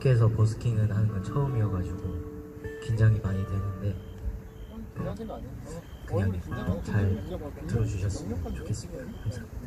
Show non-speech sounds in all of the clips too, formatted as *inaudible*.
밖에서 버스킹은 하는 건 처음이어가지고 긴장이 많이 되는데 그냥 잘 들어주셨으면 좋겠습니다. 감사합니다.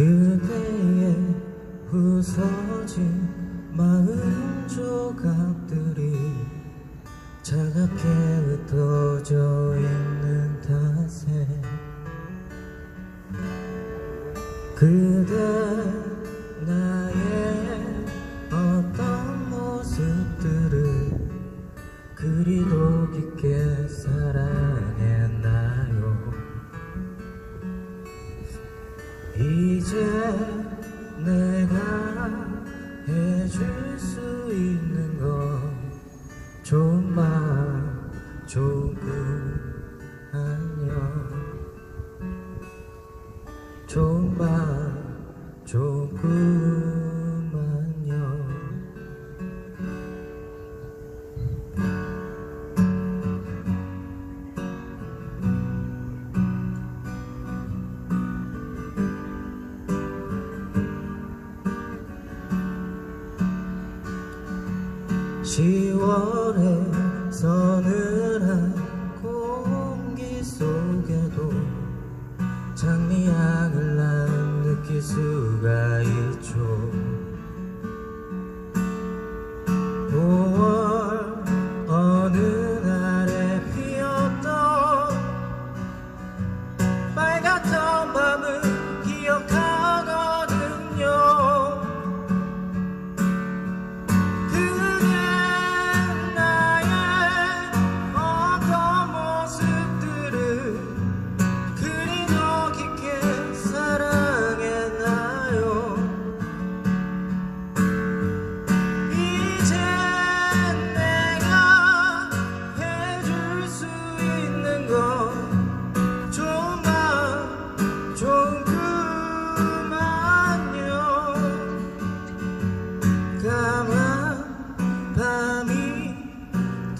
그대의 부서진 마음 조각 出吧出口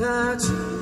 那就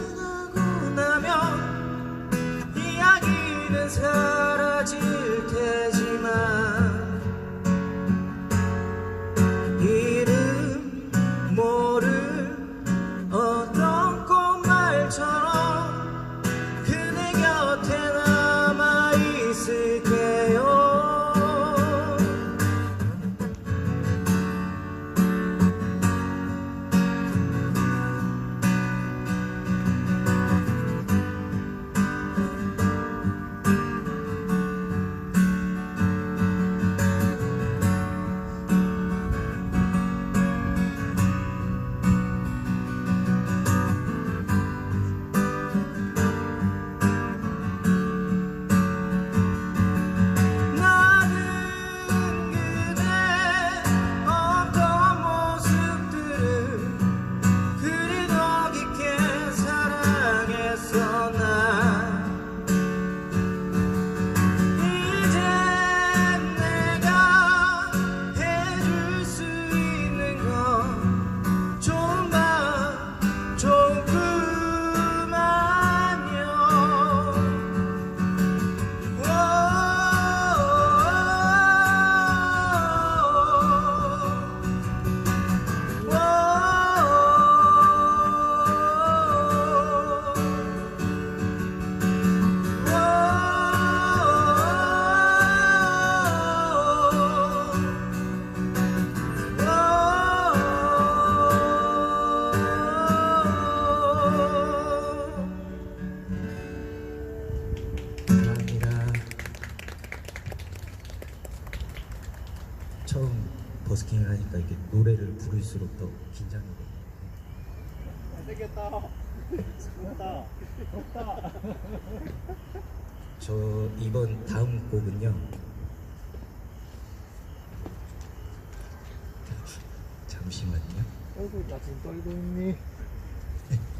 나 지금 떨고 있니?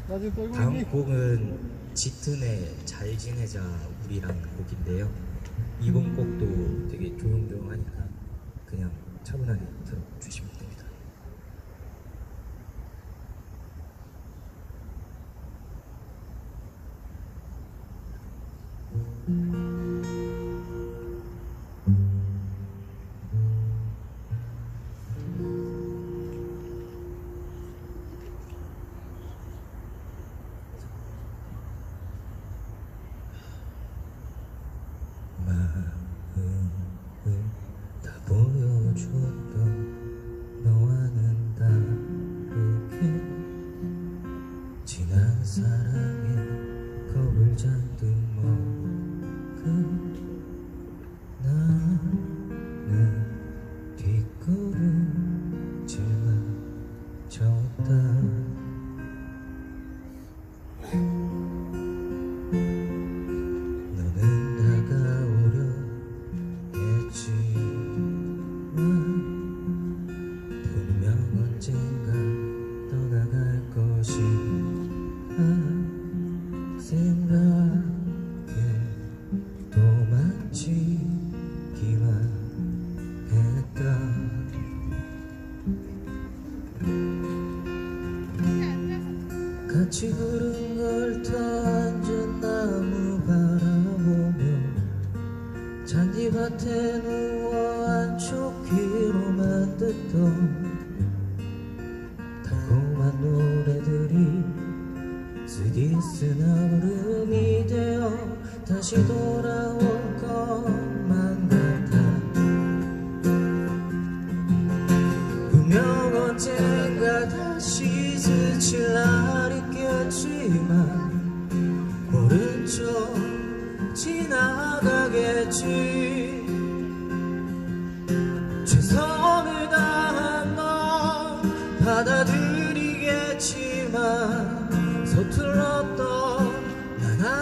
나 지금 떨고 있니? 다음 곡은 짙은의 잘 지내자 우리랑 곡인데요. 이번 음. 곡도 되게 조용조용하니까 그냥 차분하게 出了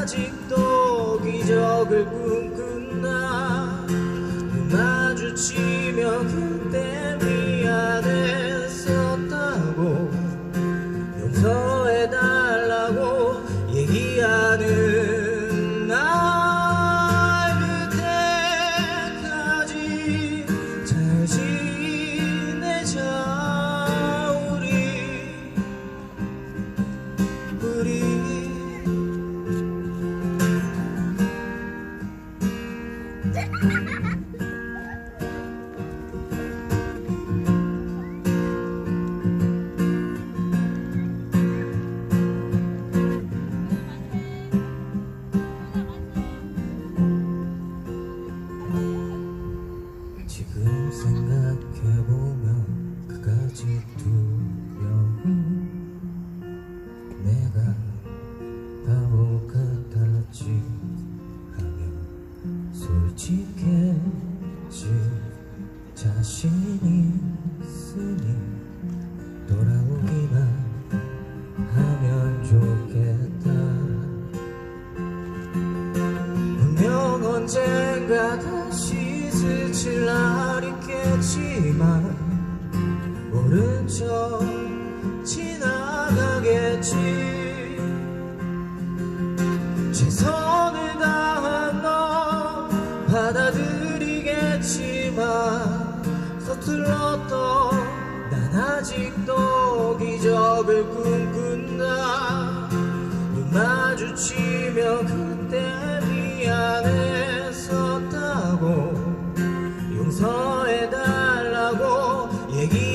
아직도 기적을 꿈꾸나 마주치며 그때 네 미안했었다고 용서해달라고 얘기하는 날 그때까지 잘 지내자 우리. 우리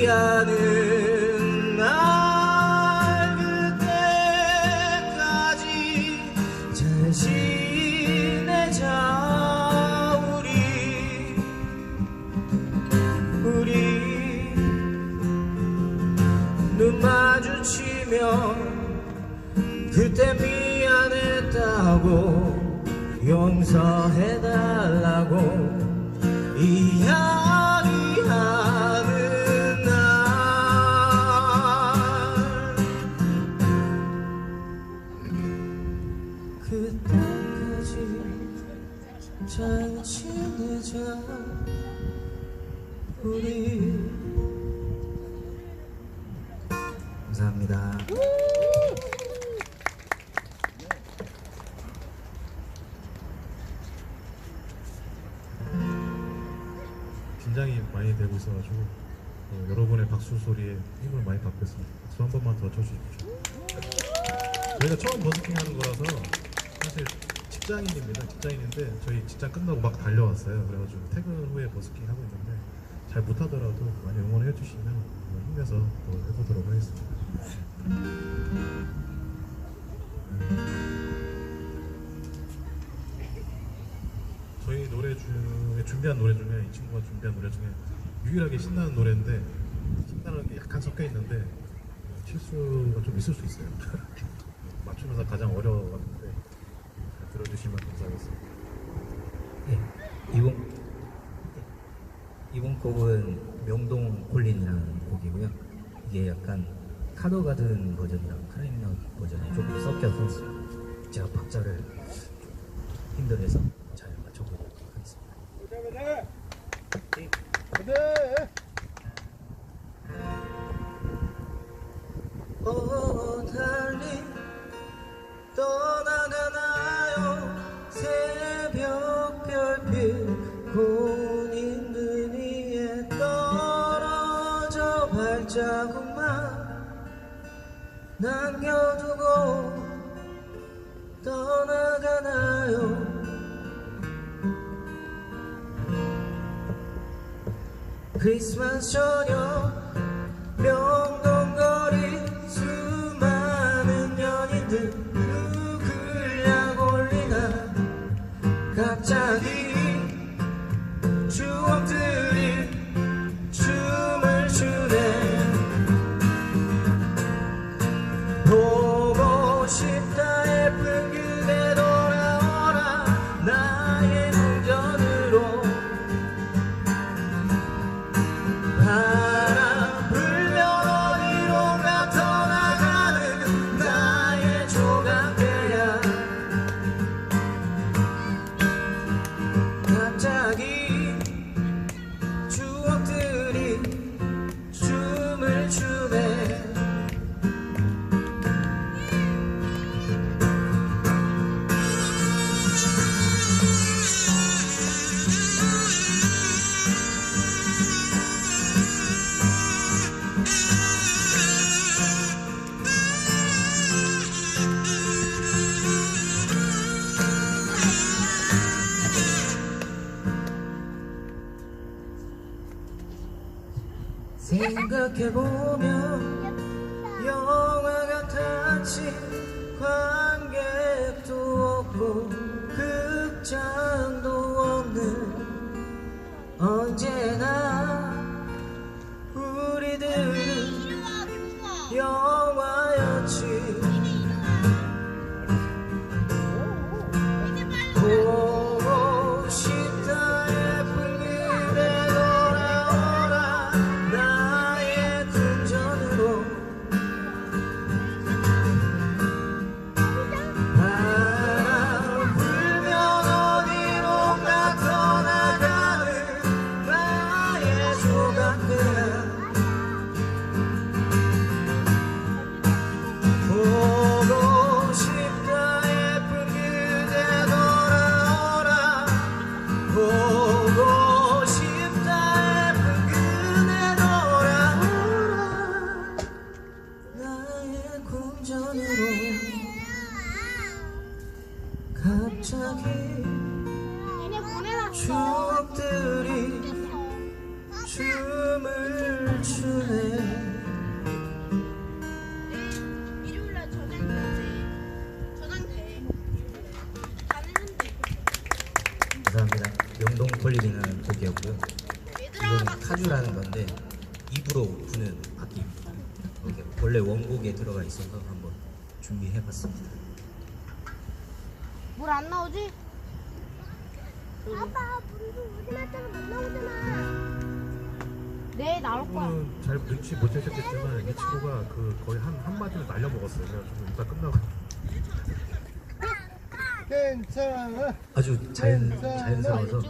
않은 날 그때까지 잘 지내자 우리. 우리 눈 마주치며 그때 미안했다고 용서해달라고 이야 우리 감사합니다. 긴장이 많이 되고 있어가지고 어, 여러분의 박수 소리에 힘을 많이 받겠습니다. 박수 한 번만 더 쳐주십시오. 저희가 처음 버스킹하는 거라서 사실 직장인입니다. 직장인인데 저희 직장 끝나고 막 달려왔어요. 그래가지고 퇴근 후에 버스킹 하고 있는데. 잘 못하더라도 많이 응원해 주시면 어, 힘내서 또 해보도록 하겠습니다. 저희 노래 중에 준비한 노래 중에 이 친구가 준비한 노래 중에 유일하게 신나는 노래인데 신나는 게 약간 섞여 있는데 실수가 좀 있을 수 있어요. *laughs* 맞추면서 가장 어려웠는데 잘 들어주시면 감사하겠습니다. 네, 이번 이번 곡은 명동 콜린이라는 곡이고요. 이게 약간 카더 가든 버전이랑 크라이미너 버전이 조금 섞여서 제가 박자를 좀 힘들어해서 잘 맞춰보도록 하겠습니다. 네. 오 달리 떠나가나요 새벽 별빛 남겨두고 떠나가나요? 크리스마스 저녁 생각해보면 영화 같았지 관객도 없고 감사합니다. 명동 얘들아, 이거는 막 카주라는 건데 입으로 부는 악기입니다. 이게 원래 원곡에 들어가 있어서 한번 준비해봤습니다. 물 안 나오지? 아빠, 물도 못 나오잖아. 네 나올 거야. 잘 붙지 못했겠지만 이 친구가 그 거의 한 한마디를 날려 먹었어요. 그래서 좀 이따 끝나고 괜찮아. 아주 자연, 자연스러워서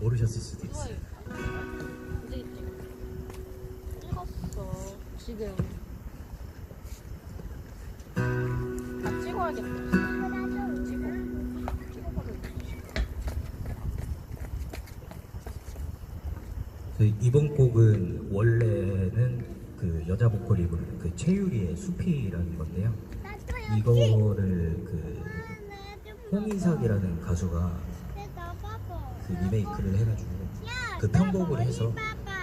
모르셨을 수도 있어요. 찍었어 지금. 다 찍어야겠다. 이번 곡은 원래는 그 여자 보컬이 부르는 그 최유리의 숲이라는 건데요. 이거를 그 홍인석이라는 가수가 그 리메이크를 해가지고 그 편곡을 해서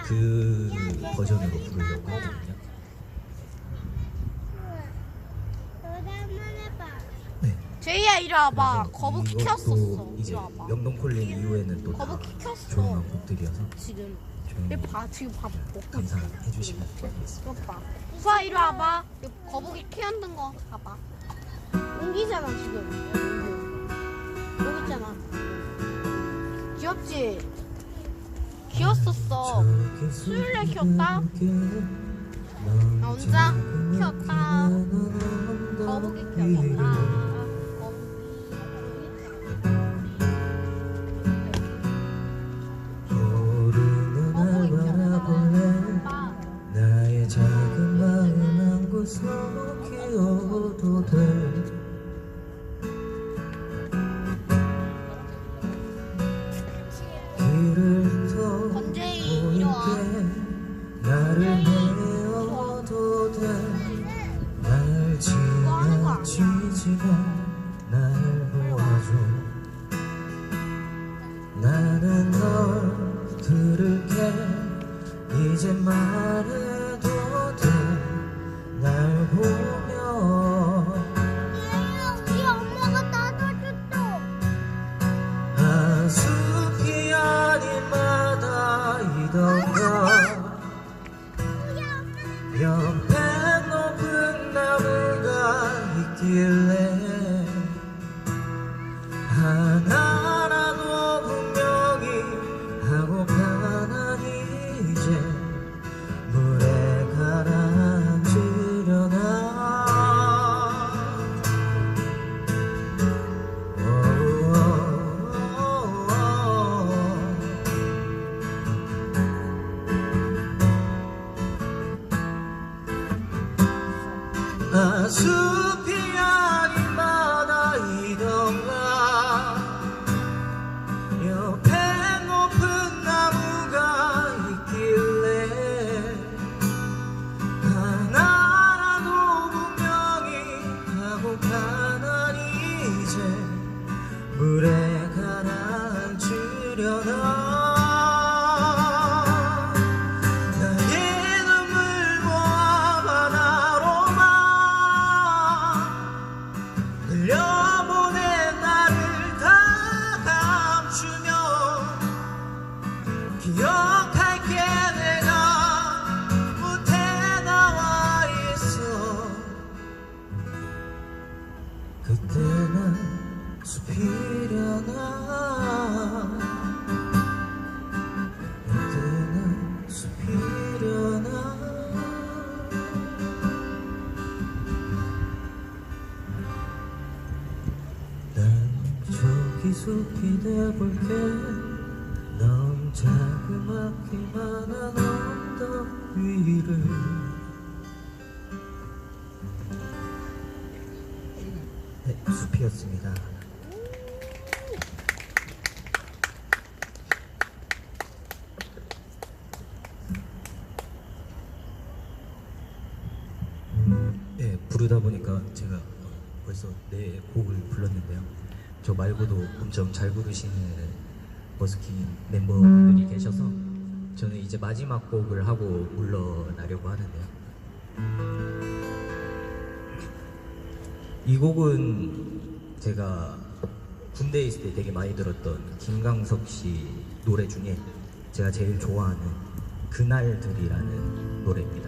그 버전으로 부르려고 하거 이리 와봐. 거북이 이것도 켰었어. 이제 이리 와봐. 명동콜링 이후에는 또 다 거북이 켰어. 조용한 곡들이어서 지금. 조용히 얘 봐, 지금 밥 먹고 있어. 감상해 주시면 좋겠습니다. 이거 봐. 수아 이리 와봐. 이거 거북이 키웠는 거 봐봐. 옮기잖아 지금. 여기 있잖아. 귀엽지? 귀엽었어. 수요일에 키웠다. 나 혼자 키웠다. 거북이 키웠다. 건재이, 이리 와. 나를 하고파 난 이제 물에 가라앉으려나 숲이 돼볼게. 넌 자그맣기만한 언덕 위를. 네, 숲이었습니다. 네, 부르다 보니까 제가 어, 벌써 네 곡을 불렀는데요. 저 말고도 엄청 잘 부르시는 버스킹 멤버들이 계셔서 저는 이제 마지막 곡을 하고 물러나려고 하는데요. 이 곡은 제가 군대에 있을 때 되게 많이 들었던 김강석 씨 노래 중에 제가 제일 좋아하는 그날들이라는 노래입니다.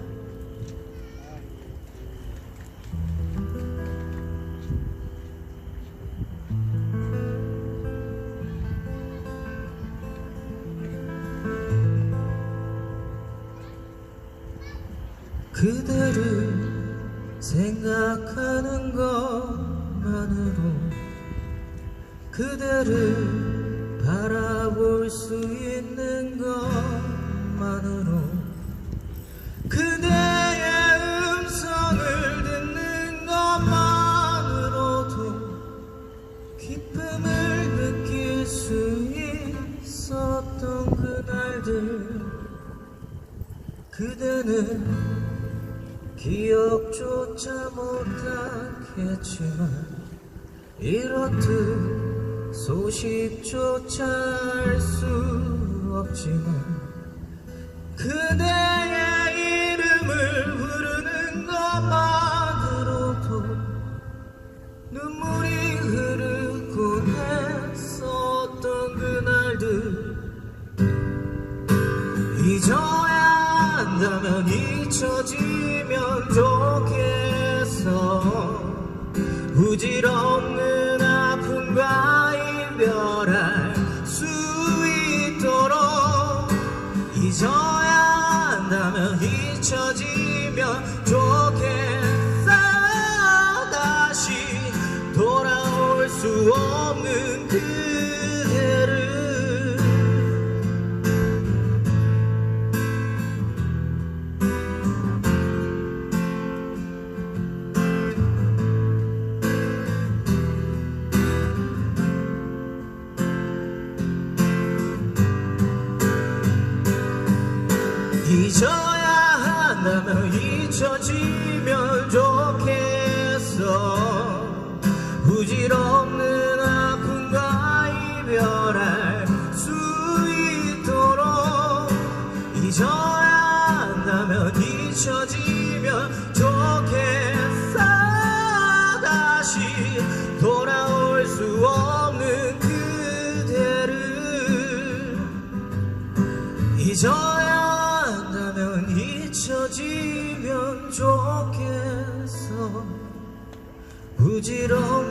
못하겠지만 이렇듯 소식조차 알 수 없지만 그대의 이름을 부르는 것만으로도 눈물이 흐르곤 했었던 그날들 잊어야 한다면 잊혀지면 좋 부질없는 잊어야 한다면 잊혀지면 좋겠 부